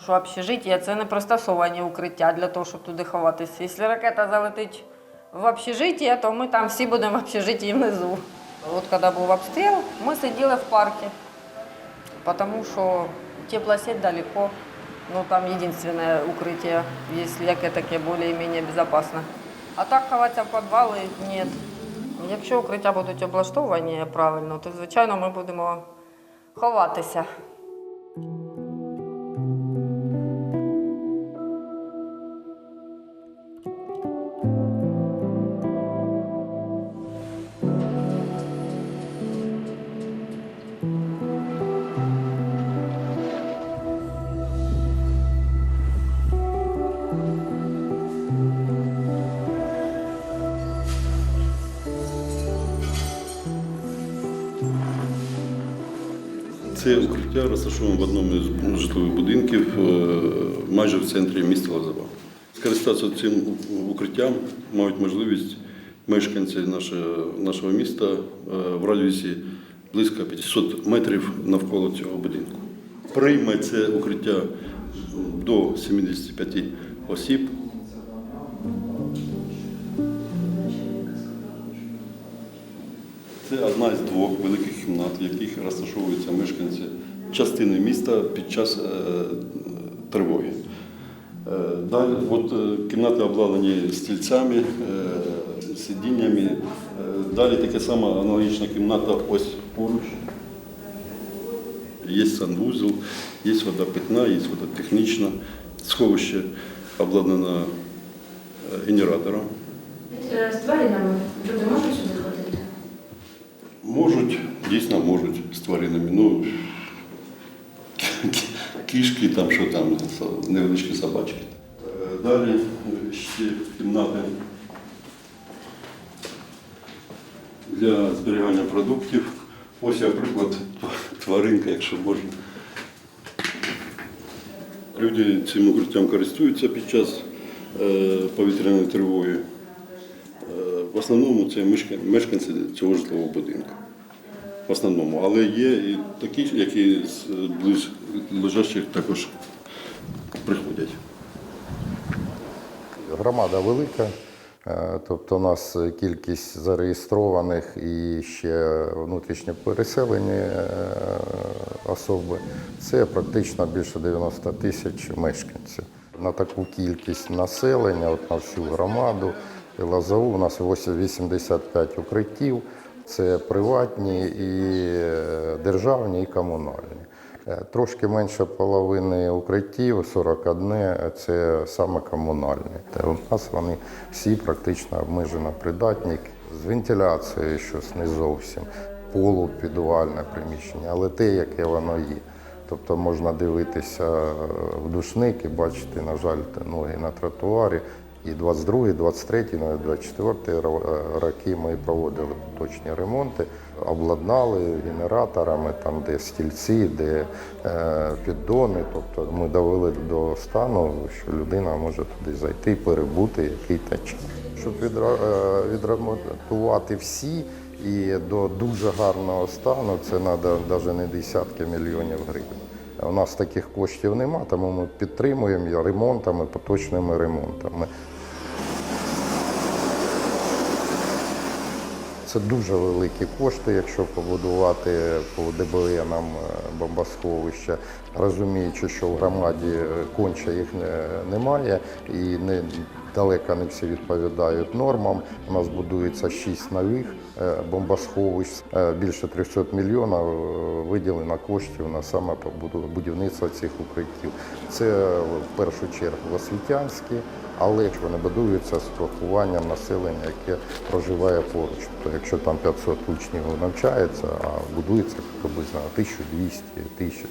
Що общежиття це не пристосовані укриття для того, щоб туди ховатися. Якщо ракета залетить в общежиття, то ми там всі будемо в общежитті внизу. От коли був обстріл, ми сиділи в парку, тому що теплосеть далеко. Ну, там єдине укриття, яке таке більш-менш безпечно. А так ховатися в підвали – ні. Якщо укриття будуть облаштовані правильно, то звичайно ми будемо ховатися. Це укриття розташоване в одному з житлових будинків е, майже в центрі міста Лозова. Скористатися цим укриттям мають можливість мешканці нашого, нашого міста е, в радіусі близько 500 метрів навколо цього будинку. Прийме це укриття до 75 осіб. Одна з двох великих кімнат, в яких розташовуються мешканці частини міста під час е, тривоги. Е, Далі от, е, кімнати обладнані стільцями, сидіннями. Далі така сама аналогічна кімната ось поруч. Є санвузол, є вода питна, є вода технічна, сховище обладнано е, генератором. Тваринами люди можуть сюди дійсно можуть з тваринами. Ну, кішки, там, що там, невеличкі собачки. Далі ще кімнати для зберігання продуктів. Ось, наприклад, тваринка, якщо можна. Люди цим укриттям користуються під час е, повітряної тривоги. Е, В основному це мешканці цього житлового будинку. В основному, але є і такі, які з ближ лежачих також приходять. Громада велика, е, тобто у нас кількість зареєстрованих і ще внутрішньо переселені е, особи. Це практично більше 90 тисяч мешканців. На таку кількість населення, от на всю громаду Лазову, у нас 85 укриттів. Це приватні і е, державні, і комунальні. Е, Трошки менше половини укриттів, 41 – це саме комунальні. Та у нас вони всі практично обмежено придатні. З вентиляцією щось не зовсім, полупідвальне приміщення, але те, яке воно є. Тобто можна дивитися в душник і бачити, на жаль, ноги на тротуарі. І 22, 23, навіть 24 роки ми проводили точні ремонти, обладнали генераторами, там де стільці, де е, піддони. Тобто ми довели до стану, що людина може туди зайти, перебути який-то час. Щоб е, відремонтувати всі і до дуже гарного стану, це треба навіть не десятки мільйонів гривень. У нас таких коштів нема, тому ми підтримуємо ремонтами, поточними ремонтами. Це дуже великі кошти, якщо побудувати по ДБНам е, бомбосховища, розуміючи, що в громаді е, конче їх немає і не, далеко не всі відповідають нормам. У нас будується шість нових е, бомбосховищ, більше 300 мільйонів виділено коштів на саме будівництво цих укриттів. Це в першу чергу освітянські, але ж вони будуються з врахуванням населення, яке проживає поруч. Тобто, якщо там 500 учнів навчається, а будується приблизно 1200 тисяч.